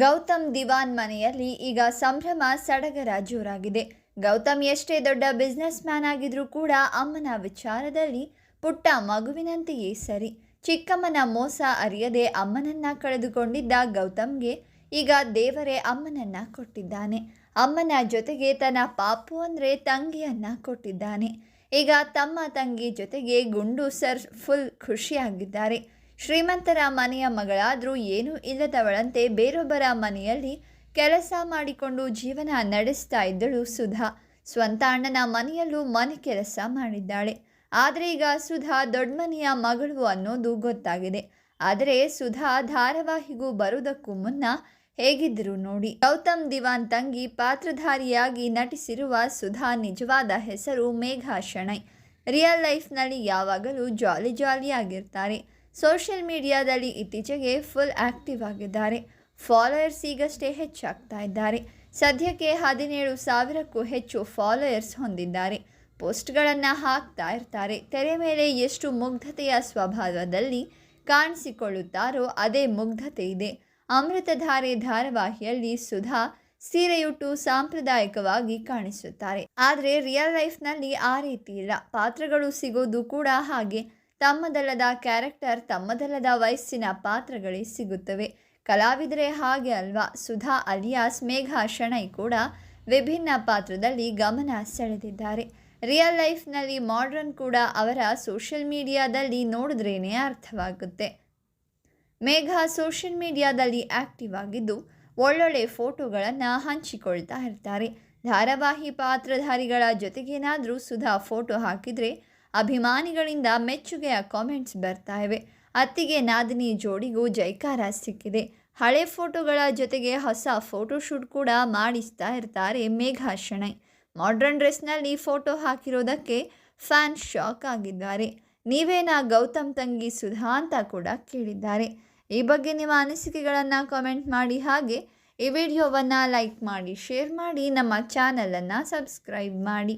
ಗೌತಮ್ ದಿವಾನ್ ಮನೆಯಲ್ಲಿ ಈಗ ಸಂಭ್ರಮ ಸಡಗರ ಜೋರಾಗಿದೆ. ಗೌತಮ್ ಎಷ್ಟೇ ದೊಡ್ಡ ಬಿಸ್ನೆಸ್ ಮ್ಯಾನ್ ಆಗಿದ್ರೂ ಕೂಡ ಅಮ್ಮನ ವಿಚಾರದಲ್ಲಿ ಪುಟ್ಟ ಮಗುವಿನಂತೆಯೇ ಸರಿ. ಚಿಕ್ಕಮ್ಮನ ಮೋಸ ಅರಿಯದೆ ಅಮ್ಮನನ್ನ ಕಳೆದುಕೊಂಡಿದ್ದ ಗೌತಮ್ಗೆ ಈಗ ದೇವರೇ ಅಮ್ಮನನ್ನ ಕೊಟ್ಟಿದ್ದಾನೆ. ಅಮ್ಮನ ಜೊತೆಗೆ ತನ್ನ ಪಾಪು ಅಂದರೆ ತಂಗಿಯನ್ನ ಕೊಟ್ಟಿದ್ದಾನೆ. ಈಗ ತಮ್ಮ ತಂಗಿ ಜೊತೆಗೆ ಗುಂಡು ಸರ್ ಫುಲ್ ಖುಷಿಯಾಗಿದ್ದಾರೆ. ಶ್ರೀಮಂತರ ಮನೆಯ ಮಗಳಾದರೂ ಏನೂ ಇಲ್ಲದವಳಂತೆ ಬೇರೊಬ್ಬರ ಮನೆಯಲ್ಲಿ ಕೆಲಸ ಮಾಡಿಕೊಂಡು ಜೀವನ ನಡೆಸ್ತಾ ಇದ್ದಳು ಸುಧಾ. ಸ್ವಂತ ಅಣ್ಣನ ಮನೆಯಲ್ಲೂ ಮನೆ ಕೆಲಸ ಮಾಡಿದ್ದಾಳೆ. ಆದರೆ ಈಗ ಸುಧಾ ದೊಡ್ಡ ಮನೆಯ ಮಗಳು ಅನ್ನೋದು ಗೊತ್ತಾಗಿದೆ. ಆದರೆ ಸುಧಾ ಧಾರಾವಾಹಿಗೂ ಬರುವುದಕ್ಕೂ ಮುನ್ನ ಹೇಗಿದ್ದರು ನೋಡಿ. ಗೌತಮ್ ದಿವಾನ್ ತಂಗಿ ಪಾತ್ರಧಾರಿಯಾಗಿ ನಟಿಸಿರುವ ಸುಧಾ ನಿಜವಾದ ಹೆಸರು ಮೇಘಾ ಶೆಣೈ ರಿಯಲ್ ಲೈಫ್ನಲ್ಲಿ ಯಾವಾಗಲೂ ಜಾಲಿ ಜಾಲಿಯಾಗಿರ್ತಾರೆ. ಸೋಷಿಯಲ್ ಮೀಡಿಯಾದಲ್ಲಿ ಇತ್ತೀಚೆಗೆ ಫುಲ್ ಆಕ್ಟಿವ್ ಆಗಿದ್ದಾರೆ. ಫಾಲೋಯರ್ಸ್ ಈಗಷ್ಟೇ ಹೆಚ್ಚಾಗ್ತಾ ಇದ್ದಾರೆ. ಸದ್ಯಕ್ಕೆ ಹದಿನೇಳು ಸಾವಿರಕ್ಕೂ ಹೆಚ್ಚು ಫಾಲೋಯರ್ಸ್ ಹೊಂದಿದ್ದಾರೆ. ಪೋಸ್ಟ್ಗಳನ್ನು ಹಾಕ್ತಾ ಇರ್ತಾರೆ. ತೆರೆ ಮೇಲೆ ಎಷ್ಟು ಮುಗ್ಧತೆಯ ಸ್ವಭಾವದಲ್ಲಿ ಕಾಣಿಸಿಕೊಳ್ಳುತ್ತಾರೋ ಅದೇ ಮುಗ್ಧತೆ ಇದೆ. ಅಮೃತಧಾರೆ ಧಾರಾವಾಹಿಯಲ್ಲಿ ಸುಧಾ ಸೀರೆಯುಟ್ಟು ಸಾಂಪ್ರದಾಯಿಕವಾಗಿ ಕಾಣಿಸುತ್ತಾರೆ. ಆದರೆ ರಿಯಲ್ ಲೈಫ್ನಲ್ಲಿ ಆ ರೀತಿ ಇಲ್ಲ. ಪಾತ್ರಗಳು ಸಿಗೋದು ಕೂಡ ಹಾಗೆ. ತಮ್ಮದಲ್ಲದ ಕ್ಯಾರೆಕ್ಟರ್, ತಮ್ಮದಲ್ಲದ ವಯಸ್ಸಿನ ಪಾತ್ರಗಳೇ ಸಿಗುತ್ತವೆ. ಕಲಾವಿದರೆ ಹಾಗೆ ಅಲ್ವಾ? ಸುಧಾ ಅಲಿಯಾಸ್, ಮೇಘಾ ಶೆಣೈ ಕೂಡ ವಿಭಿನ್ನ ಪಾತ್ರದಲ್ಲಿ ಗಮನ ಸೆಳೆದಿದ್ದಾರೆ. ರಿಯಲ್ ಲೈಫ್ನಲ್ಲಿ ಮಾಡ್ರನ್ ಕೂಡ ಅವರ ಸೋಷಿಯಲ್ ಮೀಡಿಯಾದಲ್ಲಿ ನೋಡಿದ್ರೇನೆ ಅರ್ಥವಾಗುತ್ತೆ. ಮೇಘಾ ಸೋಷಿಯಲ್ ಮೀಡಿಯಾದಲ್ಲಿ ಆಕ್ಟಿವ್ ಆಗಿದ್ದು ಒಳ್ಳೊಳ್ಳೆ ಫೋಟೋಗಳನ್ನು ಹಂಚಿಕೊಳ್ತಾ ಇರ್ತಾರೆ. ಧಾರಾವಾಹಿ ಪಾತ್ರಧಾರಿಗಳ ಜೊತೆಗೇನಾದರೂ ಸುಧಾ ಫೋಟೋ ಹಾಕಿದರೆ ಅಭಿಮಾನಿಗಳಿಂದ ಮೆಚ್ಚುಗೆಯ ಕಾಮೆಂಟ್ಸ್ ಬರ್ತಾ ಇವೆ. ಅತ್ತಿಗೆ ನಾದಿನಿ ಜೋಡಿಗೂ ಜೈಕಾರ ಸಿಕ್ಕಿದೆ. ಹಳೆ ಫೋಟೋಗಳ ಜೊತೆಗೆ ಹೊಸ ಫೋಟೋಶೂಟ್ ಕೂಡ ಮಾಡಿಸ್ತಾ ಇರ್ತಾರೆ ಮೇಘಾ ಶೆಣೈ. ಮಾಡ್ರನ್ ಡ್ರೆಸ್ನಲ್ಲಿ ಫೋಟೋ ಹಾಕಿರೋದಕ್ಕೆ ಫ್ಯಾನ್ ಶಾಕ್ ಆಗಿದ್ದಾರೆ. ನೀವೇನ ಗೌತಮ್ ತಂಗಿ ಸುಧಾ ಅಂತ ಕೂಡ ಕೇಳಿದ್ದಾರೆ. ಈ ಬಗ್ಗೆ ನಿಮ್ಮ ಅನಿಸಿಕೆಗಳನ್ನು ಕಾಮೆಂಟ್ ಮಾಡಿ. ಹಾಗೆ ಈ ವಿಡಿಯೋವನ್ನು ಲೈಕ್ ಮಾಡಿ ಶೇರ್ ಮಾಡಿ, ನಮ್ಮ ಚಾನಲನ್ನು ಸಬ್ಸ್ಕ್ರೈಬ್ ಮಾಡಿ.